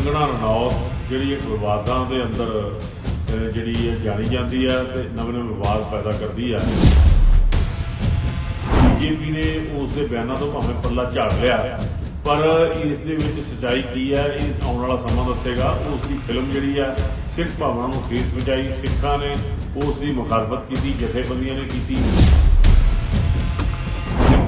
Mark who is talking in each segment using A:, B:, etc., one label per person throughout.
A: ਕੰਗਣਾ ਰਣੌਤ, ਜਿਹੜੀ ਇੱਕ ਵਿਵਾਦਾਂ ਦੇ ਅੰਦਰ ਜਿਹੜੀ ਹੈ ਜਾਣੀ ਜਾਂਦੀ ਹੈ ਤੇ ਨਵੇਂ ਨਵੇਂ ਵਿਵਾਦ ਪੈਦਾ ਕਰਦੀ ਹੈ। ਬੀਜੇਪੀ ਨੇ ਉਸ ਦੇ ਬਿਆਨਾਂ ਤੋਂ ਭਾਵੇਂ ਪੱਲਾ ਝਾੜ ਲਿਆ, ਪਰ ਇਸ ਦੇ ਵਿੱਚ ਸਚਾਈ ਕੀ ਹੈ, ਇਹ ਆਉਣ ਵਾਲਾ ਸਮਾਂ ਦੱਸੇਗਾ। ਉਸ ਦੀ ਫਿਲਮ ਜਿਹੜੀ ਹੈ, ਸਿੱਖ ਭਾਵਨਾ ਨੂੰ ਠੇਸ ਪਹੁੰਚਾਈ। ਸਿੱਖਾਂ ਨੇ ਉਸ ਦੀ ਮੁਖਾਲਫਤ ਕੀਤੀ, ਜਥੇਬੰਦੀਆਂ ਨੇ ਕੀਤੀ।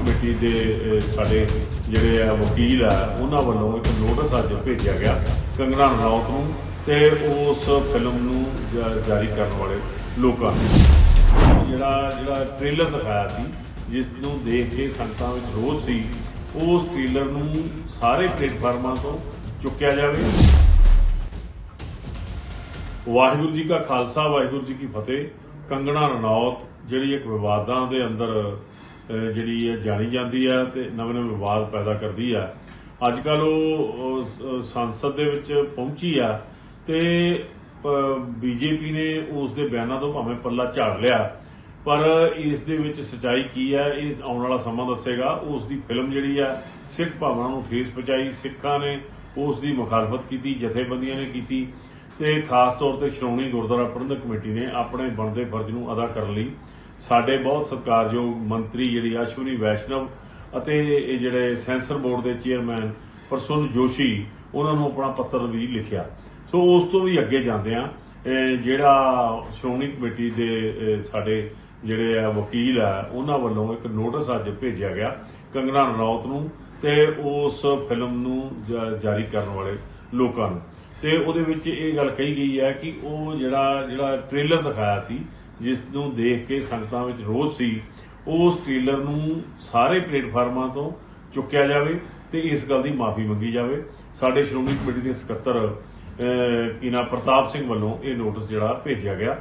A: ਕਮੇਟੀ ਦੇ ਸਾਡੇ ਜਿਹੜੇ ਆ ਵਕੀਲ ਆ, ਉਹਨਾਂ ਵੱਲੋਂ ਇੱਕ ਨੋਟਿਸ ਅੱਜ ਭੇਜਿਆ ਗਿਆ ਕੰਗਣਾ ਰਣੌਤ ਨੂੰ ਤੇ ਉਸ ਫਿਲਮ ਨੂੰ ਜਾ- ਜਾਰੀ ਕਰਨ ਵਾਲੇ ਲੋਕਾਂ ਨੂੰ। ਜਿਹੜਾ ਜਿਹੜਾ ਟ੍ਰੇਲਰ ਦਿਖਾਇਆ ਸੀ, ਜਿਸ ਨੂੰ ਦੇਖ ਕੇ ਸੰਗਤਾਂ ਵਿੱਚ ਰੋਸ ਸੀ, ਉਸ ਟ੍ਰੇਲਰ ਨੂੰ ਸਾਰੇ ਪਲੇਟਫਾਰਮਾਂ ਤੋਂ ਚੁੱਕਿਆ ਜਾਵੇ। ਵਾਹਿਗੁਰੂ ਜੀ ਕਾ ਖਾਲਸਾ, ਵਾਹਿਗੁਰੂ ਜੀ ਕੀ ਫਤਿਹ। ਕੰਗਣਾ ਰਣੌਤ, ਜਿਹੜੀ ਇੱਕ ਵਿਵਾਦਾਂ ਦੇ ਅੰਦਰ ਜਿਹੜੀ ਹੈ ਜਾਣੀ ਜਾਂਦੀ ਆ ਤੇ ਨਵੇਂ ਨਵੇਂ ਵਿਵਾਦ ਪੈਦਾ ਕਰਦੀ ਆ। ਅੱਜ ਕੱਲ ਉਹ ਸੰਸਦ ਦੇ ਵਿੱਚ ਪਹੁੰਚੀ ਆ ਤੇ ਬੀਜੇਪੀ ਨੇ ਉਸ ਦੇ ਬਿਆਨਾਂ ਤੋਂ ਭਾਵੇਂ ਪੱਲਾ ਝਾੜ ਲਿਆ, ਪਰ ਇਸ ਦੇ ਵਿੱਚ ਸਚਾਈ ਕੀ ਹੈ ਇਹ ਆਉਣ ਵਾਲਾ ਸਮਾਂ ਦੱਸੇਗਾ। ਉਸ ਦੀ ਫਿਲਮ ਜਿਹੜੀ ਆ, ਸਿੱਖ ਭਾਵਨਾ ਨੂੰ ਠੇਸ ਪਹੁੰਚਾਈ, ਸਿੱਖਾਂ ਨੇ ਉਸ ਦੀ ਮੁਖਾਲਫਤ ਕੀਤੀ, ਜਥੇਬੰਦੀਆਂ ਨੇ ਕੀਤੀ ਤੇ ਖਾਸ ਤੌਰ ਤੇ ਸ਼੍ਰੋਮਣੀ ਗੁਰਦੁਆਰਾ ਪ੍ਰਬੰਧਕ ਕਮੇਟੀ ਨੇ ਆਪਣੇ ਬਣਦੇ ਫਰਜ਼ ਨੂੰ ਅਦਾ ਕਰਨ ਲਈ ਸਾਡੇ ਬਹੁਤ ਸਤਿਕਾਰਯੋਗ ਮੰਤਰੀ ਜਿਹੜੀ ਅਸ਼ਵਨੀ ਵੈਸ਼ਨਵ ਅਤੇ ਇਹ ਜਿਹੜੇ ਸੈਂਸਰ ਬੋਰਡ ਦੇ ਚੇਅਰਮੈਨ ਪ੍ਰਸੁੰਨ ਜੋਸ਼ੀ, ਉਹਨਾਂ ਨੂੰ ਆਪਣਾ ਪੱਤਰ ਵੀ ਲਿਖਿਆ। ਸੋ ਉਸ ਤੋਂ ਵੀ ਅੱਗੇ ਜਾਂਦੇ ਆ ਜਿਹੜਾ ਸ਼੍ਰੋਮਣੀ ਕਮੇਟੀ ਦੇ ਸਾਡੇ ਜਿਹੜੇ ਆ ਵਕੀਲ ਆ, ਉਹਨਾਂ ਵੱਲੋਂ ਇੱਕ ਨੋਟਿਸ ਅੱਜ ਭੇਜਿਆ ਗਿਆ ਕੰਗਨਾ ਰਣੌਤ ਨੂੰ ਤੇ ਉਸ ਫਿਲਮ ਨੂੰ ਜਾ- ਜਾਰੀ ਕਰਨ ਵਾਲੇ ਲੋਕਾਂ ਨੂੰ। ਤੇ ਉਹਦੇ ਵਿੱਚ ਇਹ ਗੱਲ ਕਹੀ ਗਈ ਹੈ ਕਿ ਉਹ ਜਿਹੜਾ ਜਿਹੜਾ ਟ੍ਰੇਲਰ ਦਿਖਾਇਆ ਸੀ ਜਿਸ ਨੂੰ ਦੇਖ ਕੇ ਸੰਗਤਾਂ ਵਿੱਚ ਰੋਸ ਸੀ ਉਸ ਟ੍ਰੇਲਰ ਨੂੰ ਸਾਰੇ ਪਲੇਟਫਾਰਮਾਂ ਤੋਂ ਚੁੱਕਿਆ ਜਾਵੇ ਤੇ ਇਸ ਗੱਲ ਦੀ ਮਾਫੀ ਮੰਗੀ ਜਾਵੇ। ਸਾਡੇ ਸ਼੍ਰੋਮਣੀ ਕਮੇਟੀ ਦੇ ਸਕੱਤਰ ਅਹ, ਪ੍ਰਤਾਪ ਸਿੰਘ ਵੱਲੋਂ ਇਹ ਨੋਟਿਸ ਜਿਹੜਾ ਭੇਜਿਆ ਗਿਆ।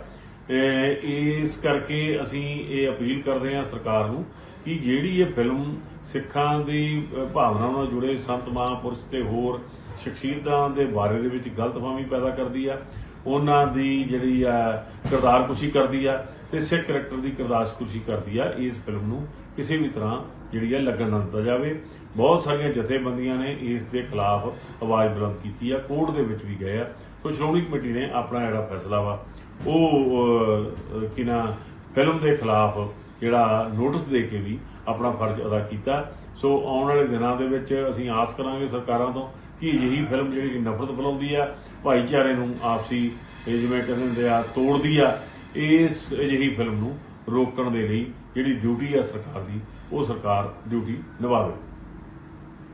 A: ਇਸ ਕਰਕੇ ਅਸੀਂ ਇਹ ਅਪੀਲ ਕਰਦੇ ਹਾਂ ਸਰਕਾਰ ਨੂੰ ਕਿ ਜਿਹੜੀ ਇਹ ਫਿਲਮ ਸਿੱਖਾਂ ਦੀ ਭਾਵਨਾ ਨਾਲ ਜੁੜੇ ਸੰਤ ਮਹਾਂਪੁਰਸ਼ ਤੇ ਹੋਰ ਸ਼ਖਸੀਅਤਾਂ ਦੇ ਬਾਰੇ ਦੇ ਵਿੱਚ ਗਲਤਫਹਿਮੀ ਪੈਦਾ ਕਰਦੀ ਆ ਉਹਨਾਂ ਦੀ ਜਿਹੜੀ ਆ ਕਿਰਦਾਰਕੁਸ਼ੀ ਕਰਦੀ ਆ ਤੇ ਸਿੱਖ ਕਰੈਕਟਰ ਦੀ ਕਿਰਦਾਰਕੁਸ਼ੀ ਕਰਦੀ ਆ, ਇਸ ਫਿਲਮ ਨੂੰ ਕਿਸੇ ਵੀ ਤਰ੍ਹਾਂ ਜਿਹੜੀ ਆ ਲੱਗਣ ਨਾ ਦਿੱਤਾ ਜਾਵੇ। ਬਹੁਤ ਸਾਰੀਆਂ ਜਥੇਬੰਦੀਆਂ ਨੇ ਇਸ ਦੇ ਖਿਲਾਫ ਆਵਾਜ਼ ਬੁਲੰਦ ਕੀਤੀ ਆ, ਕੋਰਟ ਦੇ ਵਿੱਚ ਵੀ ਗਏ ਆ। ਸੋ ਸ਼੍ਰੋਮਣੀ ਕਮੇਟੀ ਨੇ ਆਪਣਾ ਜਿਹੜਾ ਫੈਸਲਾ ਵਾ, ਉਹ ਕਿਨਾ ਫਿਲਮ ਦੇ ਖਿਲਾਫ ਜਿਹੜਾ ਨੋਟਿਸ ਦੇ ਕੇ ਵੀ ਆਪਣਾ ਫਰਜ਼ ਅਦਾ ਕੀਤਾ। ਸੋ ਆਉਣ ਵਾਲੇ ਦਿਨਾਂ ਦੇ ਵਿੱਚ ਅਸੀਂ ਆਸ ਕਰਾਂਗੇ ਸਰਕਾਰਾਂ ਤੋਂ ਕਿ ਅਜਿਹੀ ਫਿਲਮ ਜਿਹੜੀ ਕਿ ਨਫ਼ਰਤ ਫੈਲਾਉਂਦੀ ਆ, ਭਾਈਚਾਰੇ ਨੂੰ ਆਪਸੀ ਇਹ ਜਿਵੇਂ ਕਹਿੰਦੇ ਹੁੰਦੇ ਆ, ਤੋੜਦੀ ਆ, ਇਸ ਅਜਿਹੀ ਫਿਲਮ ਨੂੰ ਰੋਕਣ ਦੇ ਲਈ ਜਿਹੜੀ ਡਿਊਟੀ ਆ ਸਰਕਾਰ ਦੀ, ਉਹ ਸਰਕਾਰ ਡਿਊਟੀ ਨਿਭਾਵੇ।